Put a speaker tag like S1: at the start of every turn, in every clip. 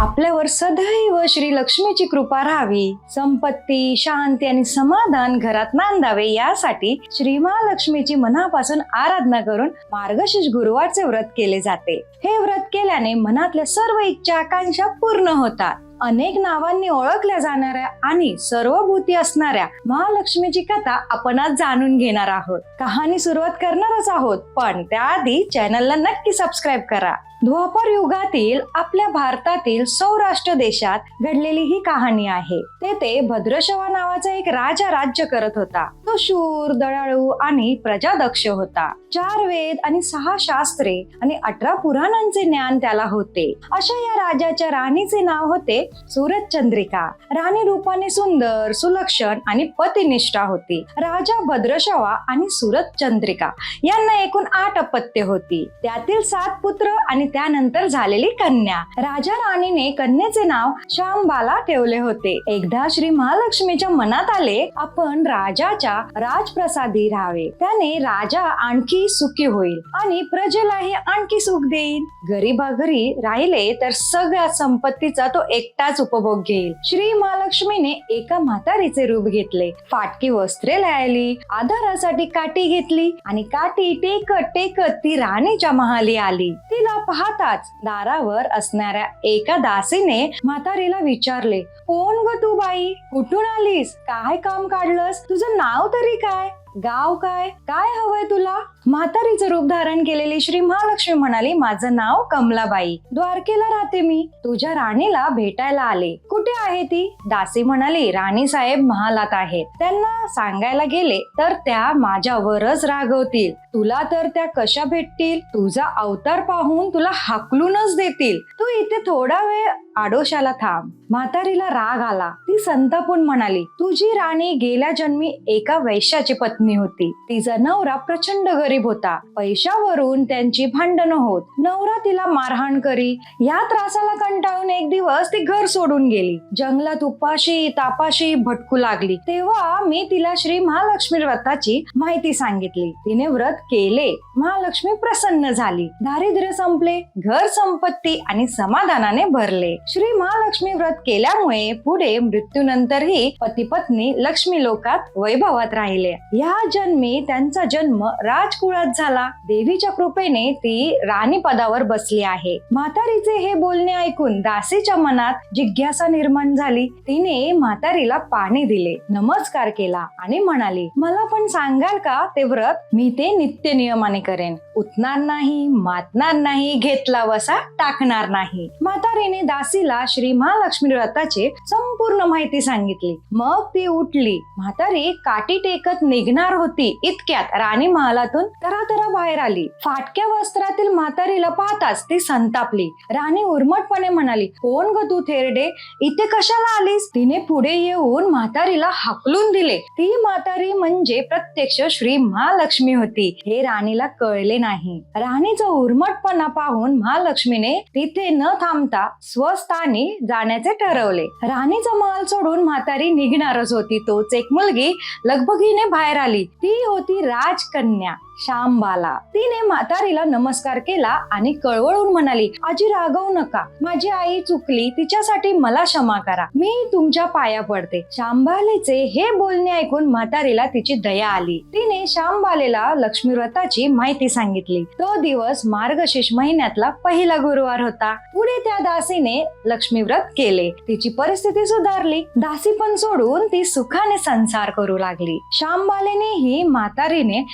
S1: आपल्यावर सदैव श्री लक्ष्मीची कृपा राहावी संपत्ती शांती आणि समाधान घरात नांदावे यासाठी श्री महालक्ष्मीची मनापासून आराधना करून मार्गशीर्ष गुरुवारचे व्रत केले जाते. हे व्रत केल्याने मनातल्या सर्व इच्छा आकांक्षा पूर्ण होतात. अनेक नावांनी ओळखल्या जाणाऱ्या आणि सर्वभूती असणाऱ्या महालक्ष्मीची कथा आपण आज जाणून घेणार आहोत. कहाणी सुरुवात करणारच आहोत पण त्याआधी चॅनलला नक्की सबस्क्राईब करा. द्वापर युगातील आपल्या भारतातील सौराष्ट्र देशात घडलेली ही कहाणी आहे. तेथे भद्रशवा नावाचा एक राजा राज्य करत होता. तो शूर दळाळू आणि प्रजादक्ष होता. चार वेद आणि सहा शास्त्रे आणि अठरा पुराणांचे ज्ञान त्याला होते. अशा या राजाच्या राणीचे नाव होते सूरज चंद्रिका राणी रूपाने सुंदर सुलक्षण आणि पतिनिष्ठा होती. राजा भद्रशवा आणि सूरज चंद्रिका यांना एकूण आठ अपत्य होती. त्यातील सात पुत्र आणि त्यानंतर झालेली कन्या. राजा राणीने कन्याचे नाव श्यामबाला ठेवले होते. एकदा श्री महालक्ष्मीच्या मनात आले आपण राजाच्या राजप्रसादी राहावे. त्याने राजा आणखी सुखी होईल आणि प्रजेलाही आणखी सुख देईल. गरीबा घरी राहिले तर सगळ्या संपत्तीचा तो एकटाच उपभोग घेईल. श्री महालक्ष्मीने एका म्हातारीचे रूप घेतले. फाटकी वस्त्रे लायली आधारासाठी काठी घेतली आणि काठी टेकत टेकत ती राणीच्या महाली आली. तिला पाहताच दारावर असणाऱ्या एका दासीने म्हातारीला विचारले कोण ग तू बाई? कुठून आलीस? काय काम काढलंस? तुझं नाव तरी काय? गाव काय? काय हवंय तुला? म्हातारीचं रूप धारण केलेली श्री महालक्ष्मी म्हणाली माझं नाव कमलाबाई. द्वारकेला राहते मी. तुझ्या राणीला भेटायला आले. कुठे आहे ती? दासी म्हणाली राणी साहेब महालात आहेत. त्यांना सांगायला गेले तर त्या माझ्यावरच रागवतील. तुला तर त्या कशा भेटतील? तुझा अवतार पाहून तुला हाकलूनच देतील. तू इथे थोडा वेळ आडोशाला थांब. म्हातारीला राग आला. ती संतापून म्हणाली तुझी राणी गेल्या जन्मी एका वैश्याची पत्नी होती. तिचा नवरा प्रचंड गरीब होता. पैशावरून त्यांची भांडणं होत. नवरा तिला मारहाण करी. या त्रासाला कंटाळून एक दिवस ती घर सोडून गेली. जंगलात उपाशी तापाशी भटकू लागली. तेव्हा मी तिला श्री महालक्ष्मी व्रताची माहिती सांगितली. तिने व्रत केले. महालक्ष्मी प्रसन्न झाली. दारिद्र्य संपले घर संपत्ती आणि समाधानाने भरले. श्री महालक्ष्मी व्रत केल्यामुळे पुढे मृत्यूनंतरही पती पत्नी लक्ष्मी लोकात वैभवात राहिले. या जन्मी त्यांचा जन्म राजकुळात झाला. देवीच्या कृपेने ती राणी पदावर बसली आहे. म्हातारीचे हे बोलणे ऐकून दासी दासीच्या मनात जिज्ञासा निर्माण झाली. तिने म्हातारीला पाणी दिले नमस्कार केला आणि म्हणाली मला पण सांगाल का ते व्रत? मी ते नित्य नियमाने करेन. उठणार नाही मातणार नाही घेतला वसा टाकणार नाही. म्हातारीने दासीला श्री महालक्ष्मी व्रताचे संपूर्ण माहिती सांगितली. मग ती उठली. म्हातारी काठी टेकत निघणार होती. इतक्यात राणी महालातून तरातरा बाहेर आली. फाटक्या वस्त्रातील म्हातारीला पाहताच ती संतापली. राणी उर्मटपणे म्हणाली कोण ग तू थेरडे? इथे कशाला आलीस? तिने पुढे येऊन म्हातारीला हाकलून दिले. ती म्हातारी म्हणजे प्रत्यक्ष श्री महालक्ष्मी होती. हे राणीला कळले नाही. राणीचा उर्मटपणा पाहून महालक्ष्मीने तिथे न थांबता स्वस्थानी जाण्याचे ठरवले. राणीचा माल सोडून म्हातारी निघणारच होती. तोच एक मुलगी लगबगीने बाहेर आली. ती होती राजकन्या. श्यामबाला. तिने म्हातारीला नमस्कार केला आणि कळवळून म्हणाली आजी रागवू नका. माझी आई चुकली तिच्यासाठी मला क्षमा करा. मी तुमच्या पाया पडते. श्यामबालेचे हे बोलणे ऐकून म्हातारीला तिची दया आली. तिने श्यामबालेला लक्ष्मी व्रताची माहिती सांगितली. तो दिवस मार्गशीर्ष महिन्यातला पहिला गुरुवार होता. पुढे त्या दासीने लक्ष्मी व्रत केले. तिची परिस्थिती सुधारली. दासी पण सोडून ती सुखाने संसार करू लागली. श्यामबालेनेही म्हातारीने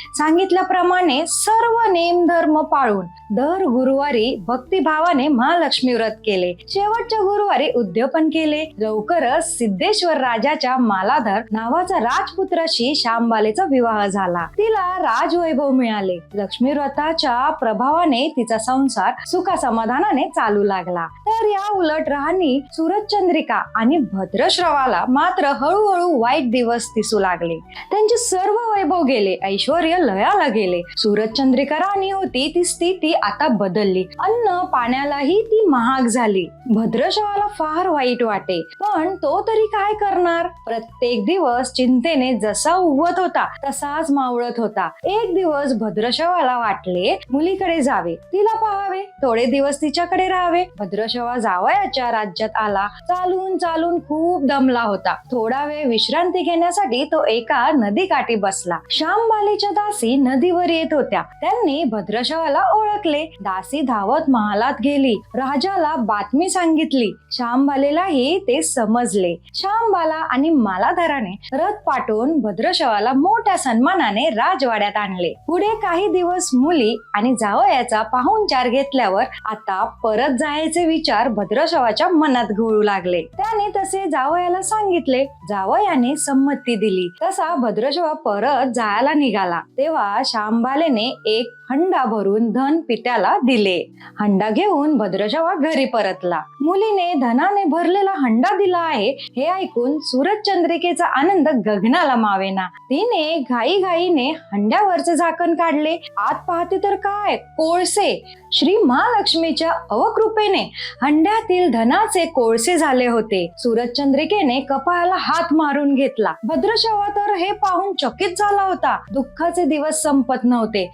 S1: सांगितल्याप्रमाणे सर्व नेम धर्म पाळून दर गुरुवारी भक्तिभावाने महालक्ष्मी व्रत केले. शेवटच्या गुरुवारी उद्यापन केले. लवकरच सिद्धेश्वर राजाच्या मालाधर नावाचा राजपुत्राशी श्यामबालेचा विवाह झाला. तिला राजवैभव मिळाले. लक्ष्मी व्रताच्या प्रभावाने तिचा संसार सुखा समाधानाने चालू लागला. तर या उलट राहणी सूरजचंद्रिका आणि भद्रश्रवाला मात्र हळूहळू वाईट दिवस दिसू लागले. त्यांचे सर्व वैभव गेले. ऐश्वर लयाला गेले. गेले सूरजचंद्रिका राणी होती ती स्थिती आता बदलली. अन्न पाण्यालाही ती महाग झाली. भद्रशवाला फार वाईट वाटे. पण तो तरी काय करणार? प्रत्येक दिवस चिंतेने जसा उगवत होता तसाच मावळत होता. एक दिवस भद्रशवाला वाटले मुलीकडे जावे. तिला पाहावे. थोडे दिवस तिच्याकडे राहावे. भद्रशवा जावयाच्या राज्यात आला. चालून चालून खूप दमला होता. थोडा वेळ विश्रांती घेण्यासाठी तो एका नदीकाठी बसला. श्यामबालेच्या दासी नदीवर येत होत्या. त्यांनी भद्रशवाला ओळखले. दासी धावत महालात गेली. राजाला बातमी सांगितली. श्यामबालेलाही ते समजले. श्यामबाला आणि मालाधराने रथ पाठवून भद्रशवाला मोठ्या सन्मानाने राजवाड्यात आणले. पुढे काही दिवस मुली आणि जावयाचा पाहुणचार घेतल्यावर आता परत जायचे विचार भद्रशवाच्या मनात घोळू लागले. त्याने तसे जावयाला सांगितले. जावयाने संमती दिली. तसा भद्रशवा परत जायला निघाला. तेव्हा श्यामबालेने एक हंडा भरून धन पित्याला दिले. हंडा घेऊन भद्रशवा घरी परतला. मुलीने धनाने भरलेला हंडा दिला आहे हे ऐकून सूरज चंद्रिकेचा आनंद गगनाला मावेना. तिने घाई घाईने हंड्यावरचे झाकण काढले. आत पाहते तर काय? कोळसे. श्री महालक्ष्मीच्या अवकृपेने हंड्यातील धनाचे कोळसे झाले होते. सूरज चंद्रिकेने कपाळाला हात मारून घेतला. भद्रशवा तर हे पाहून चकित झाला होता. दुःखाचे दिवस संपत नव्हते.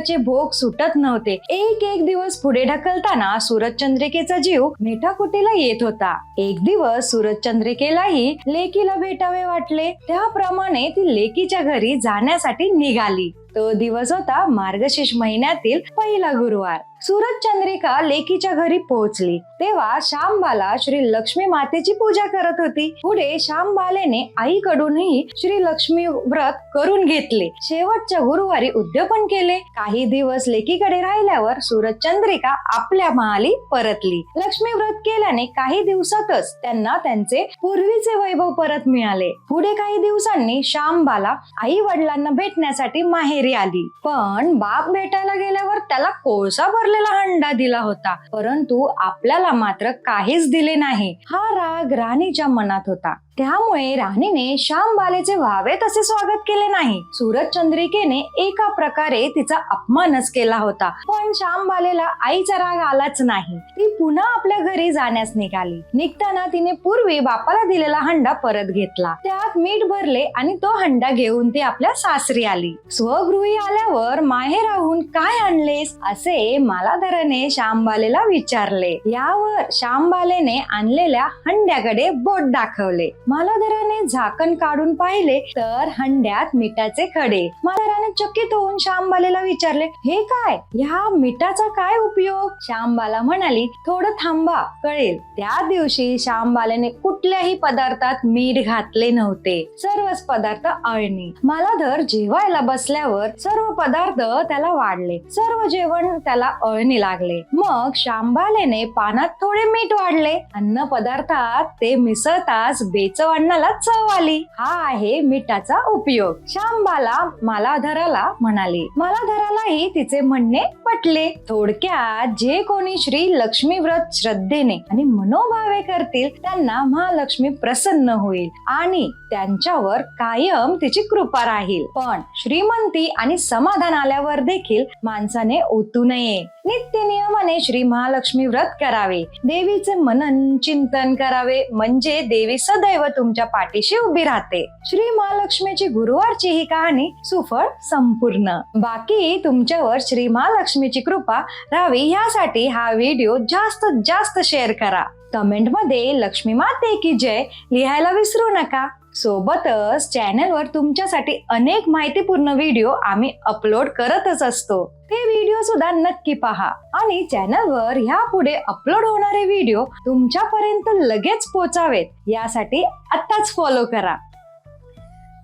S1: दारिद्र्याचे भोग सुटत नव्हते. एक एक दिवस पुढे ढकलताना सूरज चंद्रिकेचा जीव मेठाकुटीला येत होता. एक दिवस सूरज चंद्रिकेलाही लेकीला भेटावे वाटले. त्याप्रमाणे ती लेकीच्या घरी जाण्यासाठी निघाली. तो दिवस होता मार्गशीर्ष महिन्यातील पहिला गुरुवार. सुरत चंद्रिका लेकीच्या घरी पोहोचली. तेव्हा श्यामबाला श्री लक्ष्मी मातेची पूजा करत होती. पुढे श्यामबालेने आईकडूनही श्री लक्ष्मी व्रत करून घेतले. शेवटच्या गुरुवारी उद्यापन केले. काही दिवस लेकीकडे राहिल्यावर सूरज चंद्रिका आपल्या महाली परतली. लक्ष्मी व्रत केल्याने काही दिवसातच त्यांना त्यांचे पूर्वीचे वैभव परत मिळाले. पुढे काही दिवसांनी श्यामबाला आई वडिलांना भेटण्यासाठी माहेरी आली. पण बाप भेटायला गेल्यावर त्याला कोळसा भरलेला हंडा दिला होता. परंतु आपल्याला मात्र काहीच दिले नाही. हा राग राणीच्या मनात होता. त्यामुळे राणीने श्यामबालेचे व्हावे तसे स्वागत केले नाही. सूरज चंद्रिकेने एका प्रकारे तिचा अपमानच केला होता. पण श्यामबालेला आईचा राग आलाच नाही. ती पुन्हा आपल्या घरी जाण्यास निघाली. निघताना तिने पूर्वी बापाला दिलेला हंडा परत घेतला. त्यात मीठ भरले आणि तो हंडा घेऊन ती आपल्या सासरी आली. स्वगृही आल्यावर माहेराहून काय आणलेस? असे मालाधराने श्यामबालेला विचारले. यावर श्यामबालेने आणलेल्या हंड्याकडे बोट दाखवले. मालाधराने झाकण काढून पाहिले तर हंड्यात मिठाचे खडे. मालाधराने चकित होऊन श्यामबालेला विचारले हे काय? ह्या मिठाचा काय उपयोग? श्यामबाला म्हणाली थोडं थांबा कळेल. त्या दिवशी श्यामबाल्याने कुठल्याही पदार्थात मीठ घातले नव्हते. सर्वच पदार्थ अळणी. मला धर जेवायला बसल्यावर सर्व पदार्थ त्याला वाढले. सर्व जेवण त्याला अळणी लागले. मग श्यामबाल्याने पानात थोडे मीठ वाढले. अन्न पदार्थात ते मिसळताच बेचव अन्नाला चव आली. हा आहे मिठाचा उपयोग. श्यामबाला मालाधराला म्हणाली मालाधरालाही तिचे म्हणणे पटले. थोडक्यात जे कोणी श्री लक्ष्मी व्रत श्रद्धेने आणि मनोभावे करतील त्यांना महालक्ष्मी प्रसन्न होईल आणि त्यांच्यावर कायम तिची कृपा राहील. पण श्रीमंती आणि समाधान आल्यावर देखील माणसाने ओतू नये. नित्य नियमाने श्री महालक्ष्मी व्रत करावे. देवीचे मनन चिंतन करावे. म्हणजे देवी सदैव तुमच्या पाठीशी उभी राहते. श्री महालक्ष्मीची गुरुवारची ही कहाणी सुफळ संपूर्ण. बाकी तुमच्यावर श्री महालक्ष्मीची कृपा राहावी यासाठी हा व्हिडिओ जास्तीत जास्त शेअर करा. कमेंटमध्ये लक्ष्मी माते की जय लिहायला विसरू नका. सोबतच चॅनलवर तुमच्यासाठी अनेक माहितीपूर्ण व्हिडिओ आम्ही अपलोड करतच असतो. ते व्हिडिओ सुद्धा नक्की पहा. आणि चॅनलवर ह्या पुढे अपलोड होणारे व्हिडिओ तुमच्यापर्यंत लगेच पोचावेत. यासाठी आत्ताच फॉलो करा.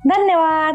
S1: धन्यवाद!